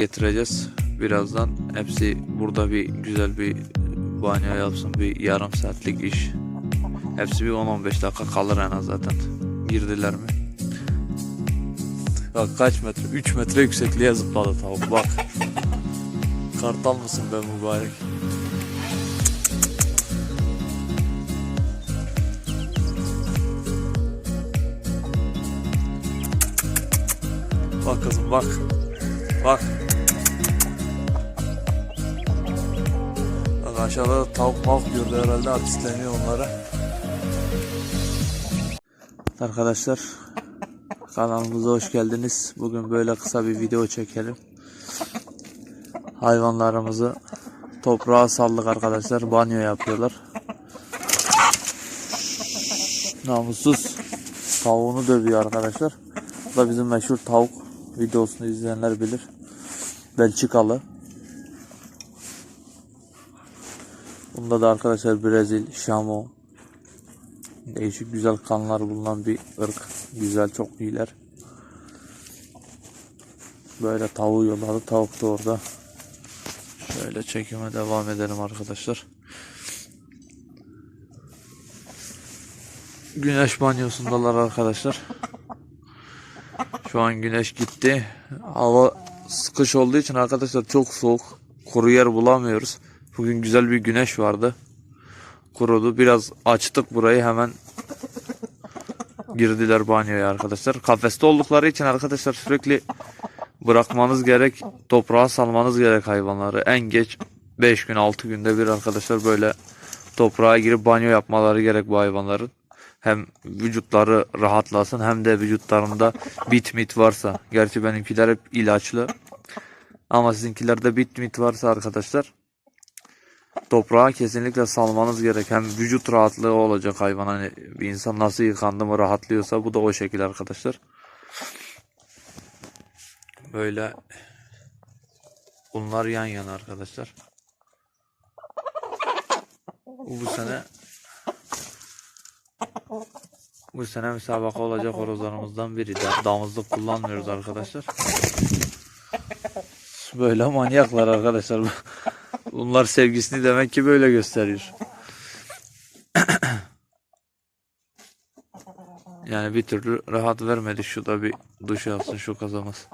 getireceğiz. Birazdan hepsi burada bir güzel bir banyo yapsın. Bir yarım saatlik iş. Hepsi bir 10-15 dakika kalır en az zaten. Girdiler mi? Bak kaç metre? 3 metre yüksekliğe zıpladı tavuk bak. Kartal mısın be mübarek? Bak kızım bak. Bak. Aşağıda da tavuk mavuk gördü herhalde artistleniyor onlara. Arkadaşlar kanalımıza hoş geldiniz. Bugün böyle kısa bir video çekelim. Hayvanlarımızı toprağa saldık arkadaşlar. Banyo yapıyorlar. Namussuz tavuğunu dövüyor arkadaşlar. Bu da bizim meşhur tavuk videosunu izleyenler bilir. Belçikalı. Bunda da arkadaşlar Brezil, Şamo. Değişik güzel kanlar bulunan bir ırk. Güzel çok iyiler. Böyle tavuğu yolladı. Tavuk da orada. Şöyle çekime devam edelim arkadaşlar. Güneş banyosundalar arkadaşlar. Şu an güneş gitti. Hava sıkış olduğu için arkadaşlar çok soğuk. Kuru yer bulamıyoruz. Bugün güzel bir güneş vardı. Kurudu. Biraz açtık burayı hemen girdiler banyoya arkadaşlar. Kafeste oldukları için arkadaşlar sürekli bırakmanız gerek. Toprağa salmanız gerek hayvanları. En geç 5 gün 6 günde bir arkadaşlar böyle toprağa girip banyo yapmaları gerek bu hayvanların. Hem vücutları rahatlasın hem de vücutlarında bit mit varsa. Gerçi benimkiler hep ilaçlı. Ama sizinkilerde bit mit varsa arkadaşlar toprağa kesinlikle salmanız gerek. Hem vücut rahatlığı olacak hayvan. Hani bir insan nasıl yıkandı mı rahatlıyorsa bu da o şekil arkadaşlar. Böyle bunlar yan yana arkadaşlar. Bu, sene bu sene müsabaka olacak horozlarımızdan biri. Da- Damızlık kullanmıyoruz arkadaşlar. Böyle manyaklar arkadaşlar. Bunlar sevgisini demek ki böyle gösteriyor. Yani bir türlü rahat vermedi. Şu da bir duş alsın şu kazamaz.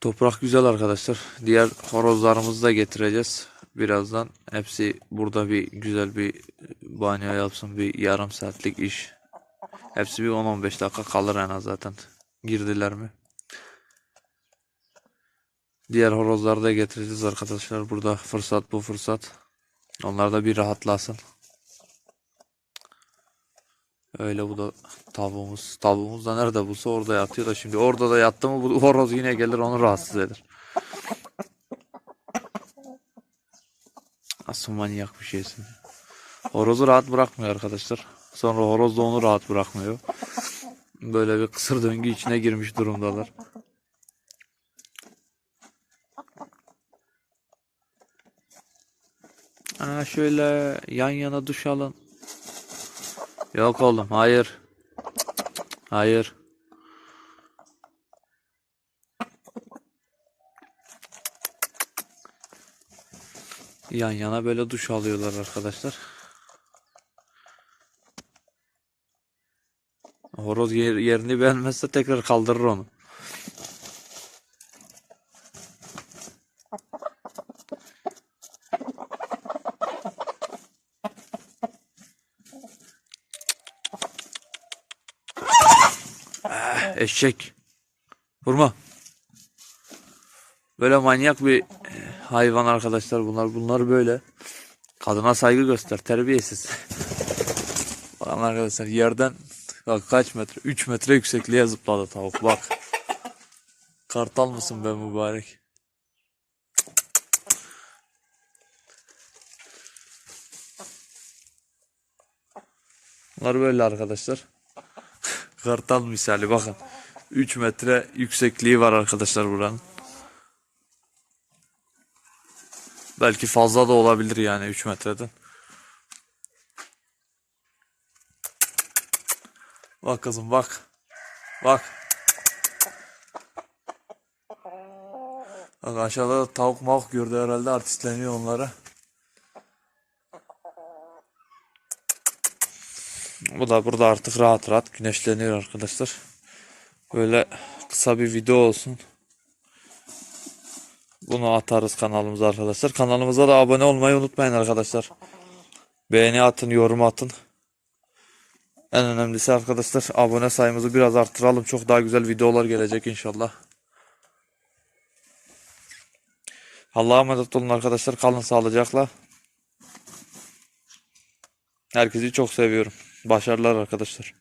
Toprak güzel arkadaşlar. Diğer horozlarımızı da getireceğiz. Birazdan hepsi burada bir güzel bir banyo yapsın. Bir yarım saatlik iş. Hepsi bir 10-15 dakika kalır en az zaten. Girdiler mi? Diğer horozları da getireceğiz arkadaşlar. Burada fırsat bu fırsat. Onlar da bir rahatlasın. Öyle bu da tavuğumuz. Tavuğumuz da nerede bulsa orada yatıyor da şimdi orada da yattı mı bu horoz yine gelir onu rahatsız eder. Asıl manyak bir şeysin. Horozu rahat bırakmıyor arkadaşlar. Sonra horoz da onu rahat bırakmıyor. Böyle bir kısır döngü içine girmiş durumdalar. Aa, şöyle yan yana duş alın. Yok oğlum hayır. Hayır. Yan yana böyle duş alıyorlar arkadaşlar. Horoz yer- yerini beğenmezse tekrar kaldırır onu. Ah, Eşek. Vurma. Böyle manyak bir eh, hayvan arkadaşlar bunlar. Bunlar böyle. Kadına saygı göster. Terbiyesiz. Bakın arkadaşlar yerden bak kaç metre? 3 metre yüksekliğe zıpladı tavuk. Bak. Kartal mısın be mübarek? Bunlar böyle arkadaşlar. Kartal misali bakın. 3 metre yüksekliği var arkadaşlar buranın. Belki fazla da olabilir yani 3 metreden. Bak kızım bak. Bak. Bak aşağıda da tavuk mavuk gördü herhalde artistleniyor onlara. Bu da burada artık rahat rahat güneşleniyor arkadaşlar. Böyle kısa bir video olsun. Bunu atarız kanalımıza arkadaşlar. Kanalımıza da abone olmayı unutmayın arkadaşlar. Beğeni atın, yorum atın. En önemlisi arkadaşlar abone sayımızı biraz arttıralım. Çok daha güzel videolar gelecek inşallah. Allah'a emanet olun arkadaşlar. Kalın sağlıcakla. Herkesi çok seviyorum. Başarılar arkadaşlar.